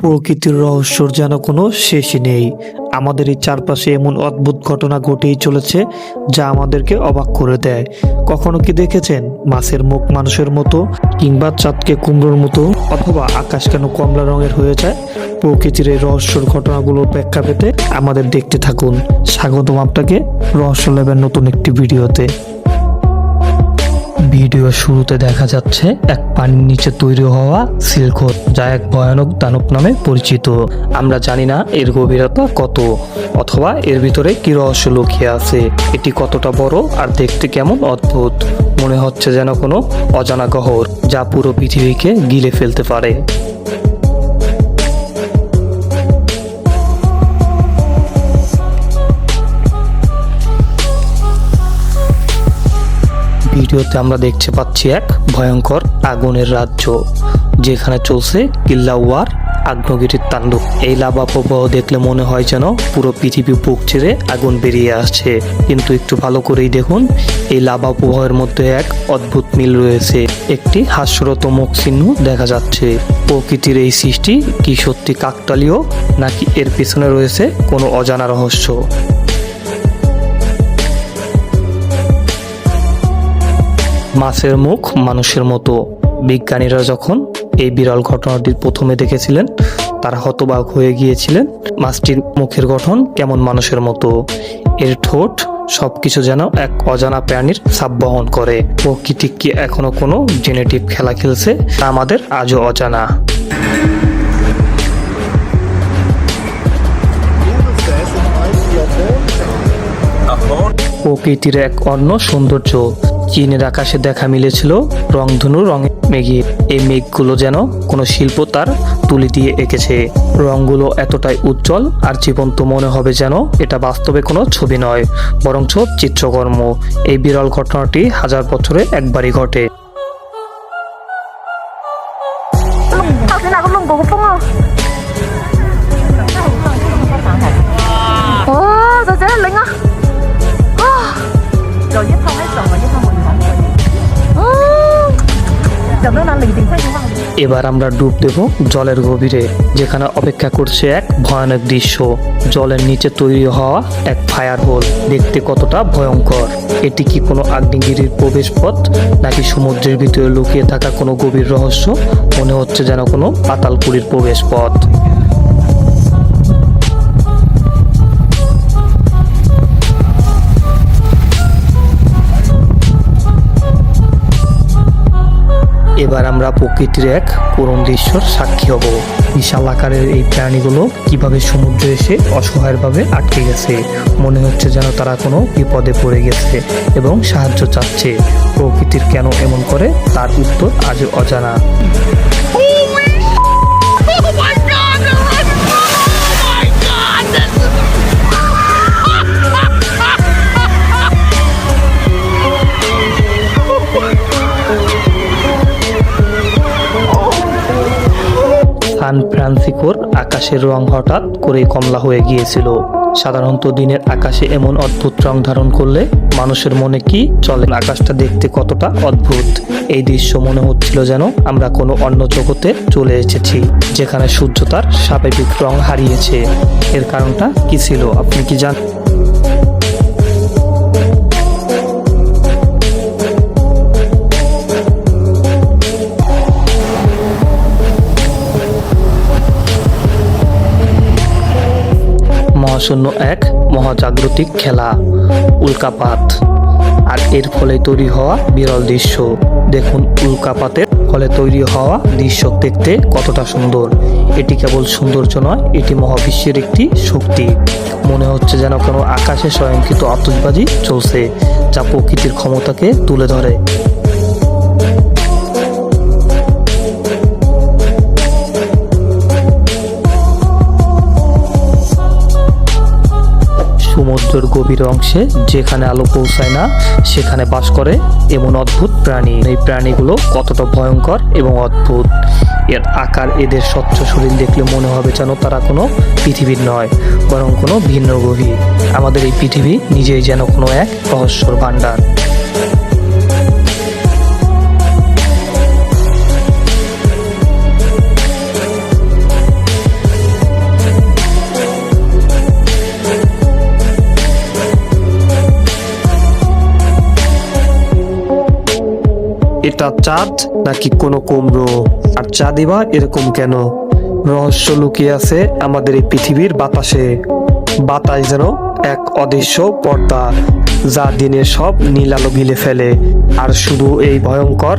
প্রকৃতির রহস্যর যেন কোনো শেষই নেই। আমাদের এই চারপাশে এমন অদ্ভুত ঘটনা ঘটেই চলেছে, যা আমাদেরকে অবাক করে দেয়। কখনো কি দেখেছেন মাছের মুখ মানুষের মতো কিংবা চাঁদকে কুমড়োর মতো, অথবা আকাশ কেন কমলা রঙের হয়ে যায়? প্রকৃতির এই রহস্যর ঘটনাগুলোর পেতে আমাদের দেখতে থাকুন। স্বাগতম আপনাকে রহস্য ল্যাবের নতুন একটি ভিডিওতে। ভিডিওর শুরুতে দেখা যাচ্ছে, এক পানির নিচে তৈরি হওয়া সিল্কোট যা এক ভয়ানক দানব নামে পরিচিত। আমরা জানি না এর গভীরতা কত, অথবা এর ভিতরে কি রহস্য লুকিয়ে আছে, এটি কতটা বড় আর দেখতে কেমন অদ্ভুত। মনে হচ্ছে যেন কোনো অজানা গহর যা পুরো পৃথিবীকে গিলে ফেলতে পারে। ভিডিওতে আমরা দেখতে পাচ্ছি এক ভয়ঙ্কর আগুনের রাজ্য, যেখানে চলছে কিল্লা ওয়ার আগ্নেয়গিরির তাণ্ডব। এই লাভা প্রবাহ দেখলে মনে হয় যেন পুরো পৃথিবী বুক ছেড়ে আগুন বেরিয়ে আসছে। কিন্তু একটু ভালো করেই দেখুন, এই লাভা প্রবাহের মধ্যে এক অদ্ভুত মিল রয়েছে। একটি হাস্যরত মুখ চিহ্ন দেখা যাচ্ছে। প্রকৃতির এই সৃষ্টি কি সত্যি কাকতালীয়, নাকি এর পিছনে রয়েছে কোনো অজানা রহস্য? মাছের মুখ মানুষের মতো। বিজ্ঞানীরা যখন এই বিরল ঘটনাটি প্রথমে দেখেছিলেন, তারা হতবাক হয়ে গিয়েছিলেন, মাছটির মুখের গঠন কেমন মানুষের মতো। এর ঠোঁট সবকিছু যেন এক অজানা প্রাণীর ছাপ বহন করে। প্রকৃতি কি এখনও কোনো জেনেটিভ খেলা খেলছে, তা আমাদের আজও অজানা। প্রকৃতির এক অন্য সৌন্দর্য। চীনের আকাশে দেখা মিলেছিল রংধনু রঙে মেঘে। এই মেঘগুলো যেন কোনো শিল্প তার তুলি দিয়ে এঁকেছে। রংগুলো এতটাই উজ্জ্বল আর জীবন্ত মনে হবে যেন এটা বাস্তবে কোনো ছবি নয়, বরঞ্চ চিত্রকর্ম। এই বিরল ঘটনাটি হাজার বছরে একবারই ঘটে। 龍 এবার আমরা ডুব দেব জলের গভীরে, যেখানে অপেক্ষা করছে এক ভয়ানক দৃশ্য। জলের নিচে তৈরি হওয়া এক ফায়ার হোল দেখতে কতটা ভয়ঙ্কর। এটি কি কোনো আগ্নেয়গিরির প্রবেশ পথ নাকি সমুদ্রের ভিতরে লুকিয়ে থাকা কোনো গভীর রহস্য? মনে হচ্ছে যেন কোনো পাতালপুরির প্রবেশ পথ এবার আমরা প্রকৃতির এক করুণ দৃশ্যর সাক্ষী হব। বিশাল আকারের এই প্রাণীগুলো কীভাবে সমুদ্রে এসে অসহায়ভাবে আটকে গেছে, মনে হচ্ছে যেন তারা কোনো বিপদে পড়ে গেছে এবং সাহায্য চাচ্ছে। প্রকৃতির কেন এমন করে? তার উত্তর আজও অজানা। শিখর আকাশের রং হঠাৎ করে কমলা হয়ে গিয়েছিল। সাধারণত দিনের আকাশে এমন অদ্ভুত রং ধারণ করলে মানুষের মনে কি চলে? আকাশটা দেখতে কতটা অদ্ভুত? এই দৃশ্য মনে হচ্ছিল যেন আমরা কোনো অন্য জগতে চলে এসেছি, যেখানে সূর্য তার স্বাভাবিক রং হারিয়েছে। এর কারণটা কি ছিল? আপনি কি জান মহাশূন্য এক মহাজাগতিক খেলা, উল্কাপাত। আর এর ফলে তৈরি হওয়া বিরল দৃশ্য। দেখুন, উল্কাপাতের ফলে তৈরি হওয়া দৃশ্য দেখতে কতটা সুন্দর। এটি কেবল সৌন্দর্য নয়, এটি মহাবিশ্বের একটি শক্তি। মনে হচ্ছে যেন কোনো আকাশে স্বয়ংকৃত আতশবাজি চলছে, যা প্রকৃতির ক্ষমতাকে তুলে ধরে। সমুদ্রের গভীর অংশে যেখানে আলো পৌঁছায় না, সেখানে বাস করে এমন অদ্ভুত প্রাণী। এই প্রাণীগুলো কতটা ভয়ঙ্কর এবং অদ্ভুত। এর আকার, এদের স্বচ্ছ শরীর দেখলে মনে হবে যেন তারা কোনো পৃথিবীর নয়, বরং কোনো ভিন্ন গভীর। আমাদের এই পৃথিবী নিজেই যেন কোনো এক রহস্যর ভাণ্ডার। এটা চাঁদ নাকি কোনো কুমড়ো? আর চাঁদই বা এরকম কেন? রহস্য লুকিয়ে আছে আমাদের এই পৃথিবীর বাতাসে। বাতাস যেন এক অদৃশ্য পর্দা, যা দিনে সব নীল আলো গিলে ফেলে। আর শুধু এই ভয়ঙ্কর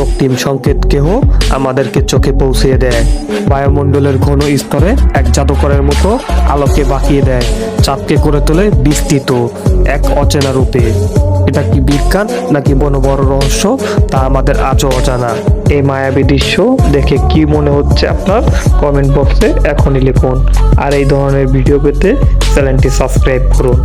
রক্তিম সংকেতকেও আমাদেরকে চোখে পৌঁছিয়ে দেয়। বায়ুমণ্ডলের ঘন স্তরে এক জাদুকরের মতো আলোকে বাঁকিয়ে দেয়। চাঁদকে করে তোলে বিস্তৃত, এক অচেনা রূপে। এটা কি বিজ্ঞান নাকি বড় বড় রহস্য? তা আমাদের আজও অজানা। এই মায়াবী দৃশ্য দেখে কি মনে হচ্ছে আপনার? কমেন্ট বক্সে এখনই লিখুন। আর এই ধরনের ভিডিও পেতে চ্যানেলটি সাবস্ক্রাইব করুন।